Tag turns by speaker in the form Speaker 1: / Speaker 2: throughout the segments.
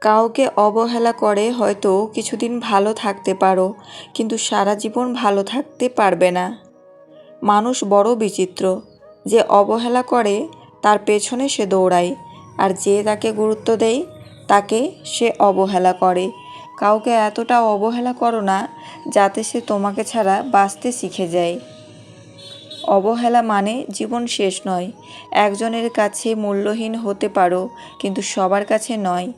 Speaker 1: কাউকে অবহেলা করে হয়তো কিছুদিন ভালো থাকতে পারো, কিন্তু সারা জীবন ভালো থাকতে পারবে না। মানুষ বড় বিচিত্র, যে অবহেলা করে তার পেছনে সে দৌড়ায়, আর যে তাকে গুরুত্ব দেয়, তাকে সে অবহেলা করে। কাউকে এতটা অবহেলা করো না, যাতে সে তোমাকে ছাড়া বাঁচতে শিখে যায়। অবহেলা মানে জীবন শেষ নয়। একজনের কাছে মূল্যহীন হতে পারো, কিন্তু সবার কাছে নয়।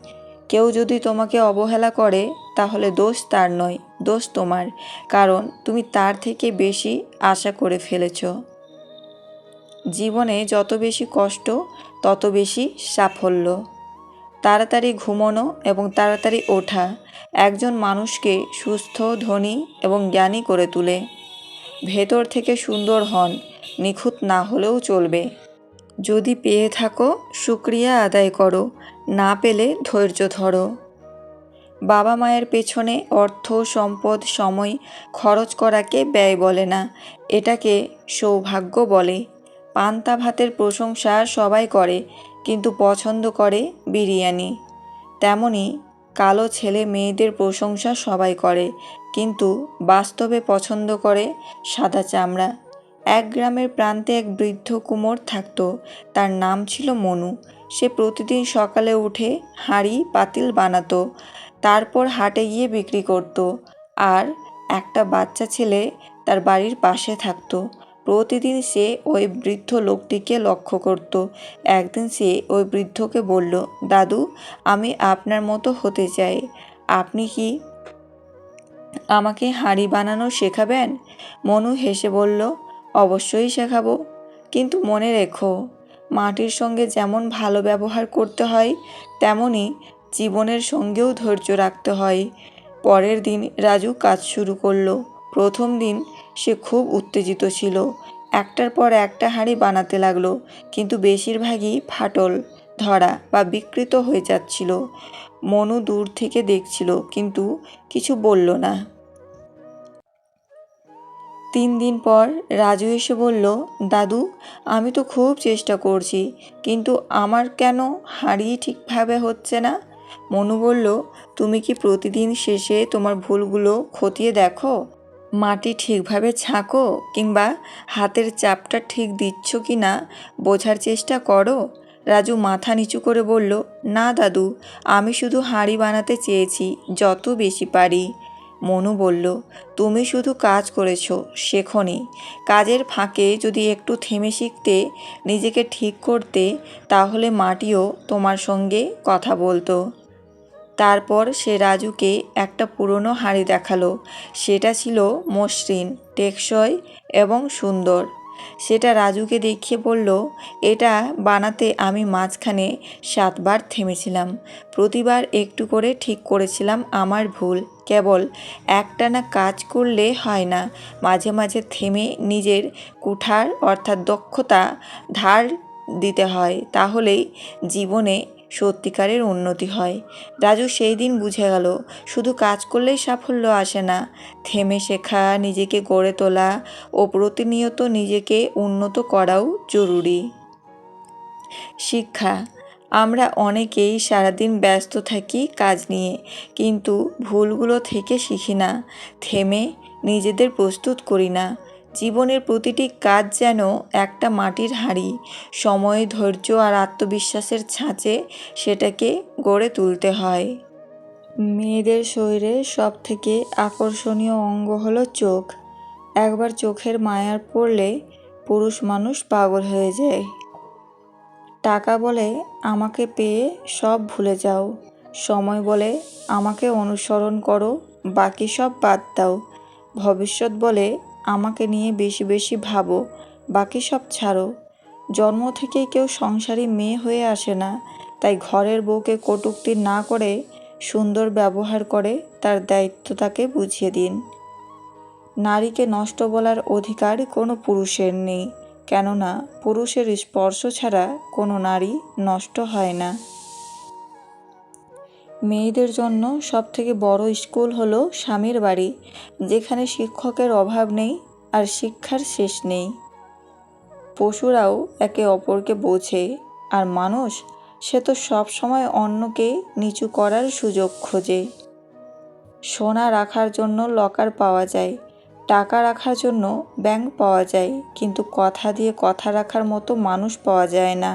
Speaker 1: কেউ যদি তোমাকে অবহেলা করে, তাহলে দোষ তার নয়, দোষ তোমার, কারণ তুমি তার থেকে বেশি আশা করে ফেলেছ। জীবনে যত বেশি কষ্ট, তত বেশি সাফল্য। তাড়াতাড়ি ঘুমোনো এবং তাড়াতাড়ি ওঠা একজন মানুষকে সুস্থ, ধনী এবং জ্ঞানী করে তোলে। ভেতর থেকে সুন্দর হন, নিখুঁত না হলেও চলবে। যদি পেয়ে থাকো শুক্রিয়া আদায় করো। না পেলে ধৈর্য ধরো। বাবা মায়ের পেছনে অর্থ, সম্পদ, সময় খরচ করাকে ব্যয় বলে না, এটাকে সৌভাগ্য বলে। পান্তা ভাতের প্রশংসা সবাই করে, কিন্তু পছন্দ করে বিরিয়ানি। তেমনি কালো ছেলে মেয়েদের প্রশংসা সবাই করে, কিন্তু বাস্তবে পছন্দ করে সাদা চামড়া। এক গ্রামের প্রান্তে এক বৃদ্ধ কুমোর থাকত, তার নাম ছিল মনু। সে প্রতিদিন সকালে উঠে হাঁড়ি, পাতিল বানাতো, তারপর হাটে গিয়ে বিক্রি করত আর একটা বাচ্চা ছেলে তার বাড়ির পাশে থাকতো। প্রতিদিন সে ওই বৃদ্ধ লোকটিকে লক্ষ্য করত। একদিন সে ওই বৃদ্ধকে বলল, দাদু, আমি আপনার মতো হতে চাই। আপনি কি আমাকে হাঁড়ি বানানো শেখাবেন? মনু হেসে বলল, অবশ্যই শেখাবো। কিন্তু মনে রেখো মাটির সঙ্গে যেমন ভালো ব্যবহার করতে হয় তেমনই জীবনের সঙ্গেও ধৈর্য রাখতে হয়। পরের দিন রাজু কাজ শুরু করল। প্রথম দিন সে খুব উত্তেজিত ছিল। একটার পর একটা হাঁড়ি বানাতে লাগল, কিন্তু বেশিরভাগই ফাটল, ধরা বা বিকৃত হয়ে যাচ্ছিল। মনু দূর থেকে দেখছিল, কিন্তু কিছু বলল না। তিন দিন পর রাজু এসে বলল, দাদু, আমি তো খুব চেষ্টা করছি, কিন্তু আমার কেন হাঁড়ি ঠিকভাবে হচ্ছে না? মনু বলল, তুমি কি প্রতিদিন শেষে তোমার ভুলগুলো খতিয়ে দেখো? মাটি ঠিকভাবে ছাঁকো কিংবা হাতের চাপটা ঠিক দিচ্ছ কি না বোঝার চেষ্টা করো? রাজু মাথা নিচু করে বলল, না দাদু, আমি শুধু হাঁড়ি বানাতে চেয়েছি, যত বেশি পারি। মনু বলল, তুমি শুধু কাজ করেছ, শেখনি। কাজের ফাঁকে যদি একটু থেমে শিখতে, নিজেকে ঠিক করতে, তাহলে মাটিও তোমার সঙ্গে কথা বলতো। তারপর সে রাজুকে একটা পুরনো হাড়ি দেখাল। সেটা ছিল মসৃণ, টেকসই এবং সুন্দর। সেটা রাজুকে দেখিয়ে বলল, এটা বানাতে আমি মাঝখানে সাতবার থেমেছিলাম। প্রতিবার একটু করে ঠিক করেছিলাম আমার ভুল। কেবল একটানা কাজ করলে হয় না। মাঝে মাঝে থেমে নিজের কুঠার অর্থাৎ দক্ষতা ধার দিতে হয়। তাহলেই জীবনে সত্যিকারের উন্নতি হয়। রাজু সেই দিন বুঝে গেল, শুধু কাজ করলেই সাফল্য আসে না। থেমে শেখা, নিজেকে গড়ে তোলা ও প্রতিনিয়ত নিজেকে উন্নত করাও জরুরি। শিক্ষা, আমরা অনেকেই সারাদিন ব্যস্ত থাকি কাজ নিয়ে, কিন্তু ভুলগুলো থেকে শিখি না। থেমে নিজেদের প্রস্তুত করি না। জীবনের প্রতিটি কাজ যেন একটা মাটির হাঁড়ি, সময়, ধৈর্য আর আত্মবিশ্বাসের ছাঁচে সেটাকে গড়ে তুলতে হয়। মেয়েদের শরীরে সব থেকে আকর্ষণীয় অঙ্গ হলো চোখ। একবার চোখের মায়ার পড়লে পুরুষ মানুষ পাগল হয়ে যায়। টাকা বলে আমাকে পেয়ে সব ভুলে যাও। সময় বলে আমাকে অনুসরণ করো, বাকি সব বাদ দাও। ভবিষ্যৎ বলে আমাকে নিয়ে বেশি বেশি ভাবো, বাকি সব ছাড়ো। জন্ম থেকেই কেউ সংসারী মেয়ে হয়ে আসে না, তাই ঘরের বউকে কটুক্তি না করে, সুন্দর ব্যবহার করে তার দায়িত্ব তাকে বুঝিয়ে দিন। নারীকে নষ্ট বলার অধিকার কোনো পুরুষের নেই, কেননা পুরুষের স্পর্শ ছাড়া কোনো নারী নষ্ট হয় না। মেয়েদের জন্য সবথেকে বড় স্কুল হলো স্বামীর বাড়ি, যেখানে শিক্ষকের অভাব নেই আর শিক্ষার শেষ নেই। পশুরাও একে অপরকে বোঝে আর মানুষ সে তো সব সময় অন্যকে নিচু করার সুযোগ খোঁজে। সোনা রাখার জন্য লকার পাওয়া যায়, টাকা রাখার জন্য ব্যাংক পাওয়া যায়, কিন্তু কথা দিয়ে কথা রাখার মতো মানুষ পাওয়া যায় না।